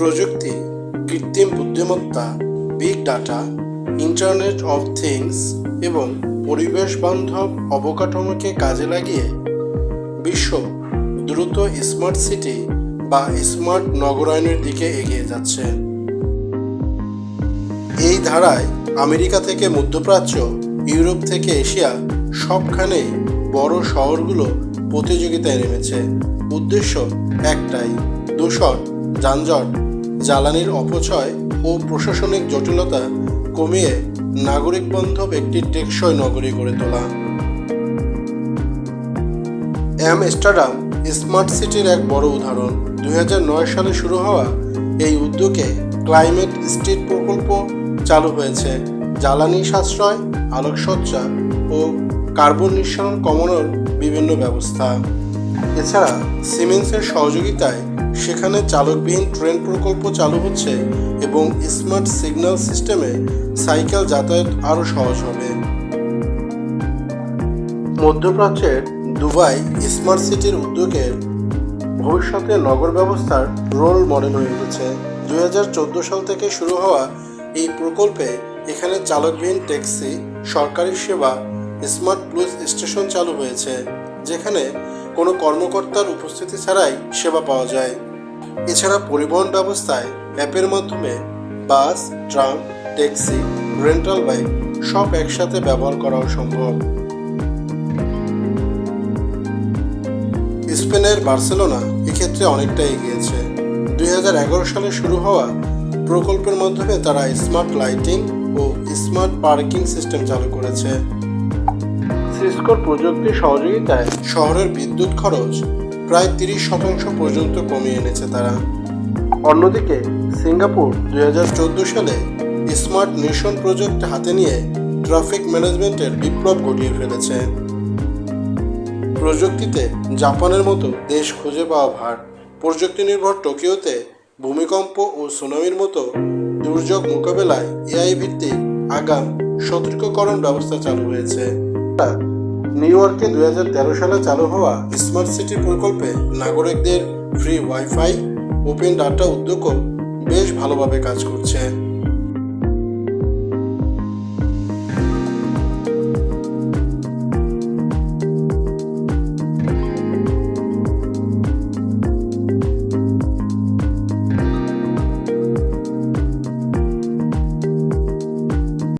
প্রযুক্তি, কৃত্রিম বুদ্ধিমত্তা big data internet of things এবং পরিবেশ বান্ধব অবকাঠামোকে কাজে লাগিয়ে বিশ্ব দ্রুত স্মার্ট সিটি বা স্মার্ট নগরায়নের দিকে এগিয়ে যাচ্ছে। এই ধারায় আমেরিকা থেকে মধ্যপ্রাচ্য, ইউরোপ থেকে এশিয়া সবখানেই বড় শহরগুলো প্রতিযোগিতায় নেমেছে। উদ্দেশ্য একটাই, দূষণ, যানজট জ্বালানির অপচয় ও প্রশাসনিক জটিলতা কমিয়ে নাগরিক বান্ধব একটি টেকসই নগরী গড়ে তোলা। অ্যামস্টারডাম স্মার্ট সিটির এক বড় উদাহরণ। দু হাজার নয় সালে শুরু হওয়া এই উদ্যোগে ক্লাইমেট স্ট্রিট প্রকল্প চালু হয়েছে। জ্বালানি সাশ্রয়, আলোকসজ্জা ও কার্বন নিঃসরণ কমানোর বিভিন্ন ব্যবস্থা। এছাড়া সিমেন্সের সহযোগিতায় সেখানে চালকবিহীন ট্রেন প্রকল্প চালু হচ্ছে এবং স্মার্ট সিগন্যাল সিস্টেমে সাইকেল যাতায়াত আরও সহজ হবে। মধ্যপ্রাচ্যের দুবাই স্মার্ট সিটির উদ্যোগে ভবিষ্যতে নগর ব্যবস্থার রোল মডেল হয়ে উঠেছে। দু হাজার চোদ্দ সাল থেকে শুরু হওয়া এই প্রকল্পে এখানে চালকবিহীন ট্যাক্সি, সরকারি সেবা, স্মার্ট প্লুস স্টেশন চালু হয়েছে, যেখানে কোনো কর্মকর্তার উপস্থিতি ছাড়াই সেবা পাওয়া যায়। এছাড়া পরিবহন ব্যবস্থায় অ্যাপের মাধ্যমে bus, tram, taxi, rental bike সব একসাথে ব্যবহার করাও সম্ভব। স্পেনের বার্সেলোনা এক্ষেত্রে অনেকটা এগিয়েছে। দুই হাজার এগারো সালে শুরু হওয়া প্রকল্পের মাধ্যমে তারা স্মার্ট লাইটিং ও স্মার্ট পার্কিং সিস্টেম চালু করেছে। সিসকোর প্রযুক্তি সহযোগিতায় শহরের বিদ্যুৎ খরচ প্রায় তিরিশ শতাংশ পর্যন্ত কমিয়ে এনেছে তারা। অন্যদিকে সিঙ্গাপুর দুই হাজার চোদ্দ সালে স্মার্ট নেশন প্রজেক্ট হাতে নিয়ে ট্রাফিক ম্যানেজমেন্টের বিপ্লব ঘটিয়ে ফেলেছে। প্রযুক্তিতে জাপানের মতো দেশ খুঁজে পাওয়া ভার প্রযুক্তি নির্ভর টোকিওতে ভূমিকম্প ও সুনামির মতো দুর্যোগ মোকাবেলায় এআই ভিত্তিক আগাম সতর্ককরণ ব্যবস্থা চালু হয়েছে। নিউ ইয়র্কে তেরো সালে চালু হওয়া স্মার্ট সিটি প্রকল্পে নাগরিকদের ফ্রি ওয়াইফাই ওপেন ডাটা উদ্যোগও বেশ ভালোভাবে কাজ করছে।